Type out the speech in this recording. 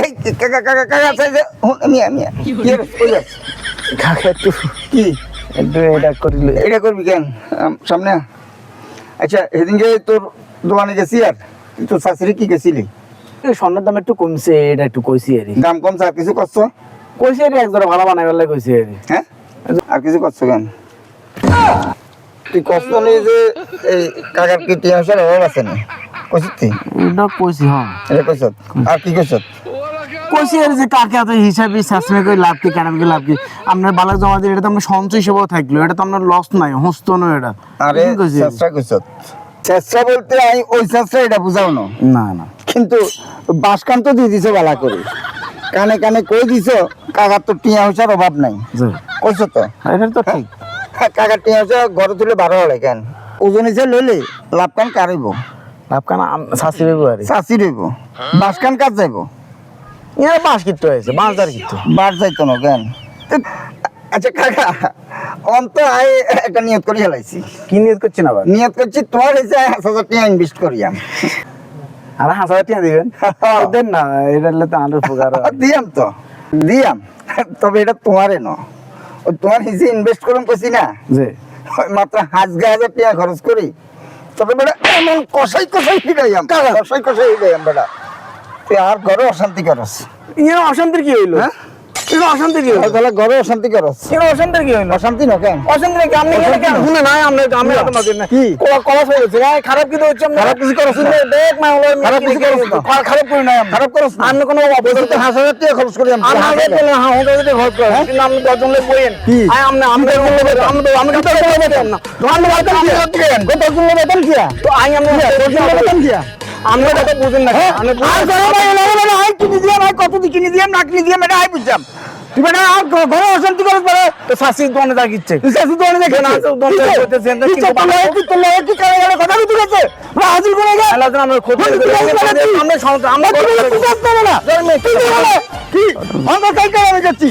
এই কাকা কাকা কাকা হুন, মিয়া মিয়া কি রে, কাকা একটু কি একটু এটা করিল এটা করবি কেন সামনে আচ্ছা সেদিনকে তোর দোকানে গেছি আর তোর শাশুড়ি কি গেছিলি স্বর্ণের দাম একটু কমছে এটা একটু কইছি আরে দাম কম আর কিছু করছ কইছি আরে একজোড়া ভালো বানাই বললে কইছি আরে হ্যাঁ। আর কিছু করছ কেন তুই কষ্ট নেই যে এই কাকার কি টিয়া পয়সার অভাব আছে না কইছিস তুই এটা কইছি হ্যাঁ। এটা কইছ? আর কি কইছ? কইছি যে কাকে এত হিসাবে শাসনে কই লাভ কি কারাম কি লাভ কি? আপনার বালা জমা দিয়ে এটা তো আমরা সঞ্চয় হিসেবেও থাকল এটা তো আপনার লস নাই হস্ত নয় এটা। আরে চেষ্টা কইছ? চেষ্টা বলতে আমি ওই চেষ্টা এটা বুঝাও না। না না। কিন্তু বাসকান তো দিয়ে দিছো বালা করে। কানে কানে কই দিছো কাকার তো টিয়া পয়সার অভাব নাই। জি। কইছো তো? এটা তো ঠিক। কাকার টিয়া ঘরে তুলে বারো হলে কেন? ওজন হিসেবে লইলে লাভ কান কারিব লাভ কানা শাসি দেবো আরে চাষি রইব। বাসকান কাজ যাইব? বাস হয়েছে বার যাইতো না কেন? আচ্ছা কাকা অন্ত আই একটা নিয়ত করে হেলাইছি কি নিয়ত করছেন আবার? নিয়ত করছি তোমার হাজার হাজার টাকা ইনভেস্ট করিয়াম আর হাজার টাকা দিবেন? দেন না এটা হলে তো উপকার দিয়াম তো দিয়াম। তবে এটা তোমারে ন। তোমার হিসেবে ইনভেস্ট করুন কইছি না। জি। ওই মাত্র হাজার হাজার টাকা খরচ করি। তবে বেটা এমন কষাই কষাই ফিরাইয়াম। কষাই কষাই ফিরাইয়াম বেটা। আর ঘরে অশান্তি করস ইয়ে অশান্তির কি হইল হ্যাঁ? এটা কি হইল তাহলে ঘরে অশান্তি করস এটা অশান্তির কি হইল অশান্তি ন কেন অশান্তি নাকি আপনি কেন শুনে নাই আমরা আমরা এত না কি? কলা কলা হয়ে গেছে ভাই খারাপ কিছু হচ্ছে আমরা খারাপ কিছু করছ না? দেখ না হলো খারাপ কিছু করছ না? খারাপ করি নাই আমরা খারাপ করস না? আমরা কোনো বছর তো হাজার হাজার খরচ করি আমরা আগে বললাম হ্যাঁ ওটা যদি ঘর করে কিন্তু আপনি দশজন লোক বইয়েন কি? আয় আমরা আমরা বলব আমরা তো আমরা তো বলব না আমরা বারবার কি দশজন বেতন কিয়া তো আই আমরা বেতন কিয়া আমরা কথা বুঝেন না আর ভাই এলো এলো না আই কিনে দিয়াম আই কত কিনে দিয়াম না কিনে এটা আই বুঝাম তুই বেটা আর ঘরে অশান্তি করস পারে তো শাসি দোকানে তুই শাশু দোকানে দেখে না, তো দোকানে করতেছেন, তো কিন্তু বাবা- কি তোর লগে কি করে গেল? কথা বুঝতে গেছে? আমরা হাজির করে গেল। আল্লাহ আমরা কি তুই? আমরা সমস্যা আমরা কি করতে না। কি? আমরা কাই কাই আমি যাচ্ছি।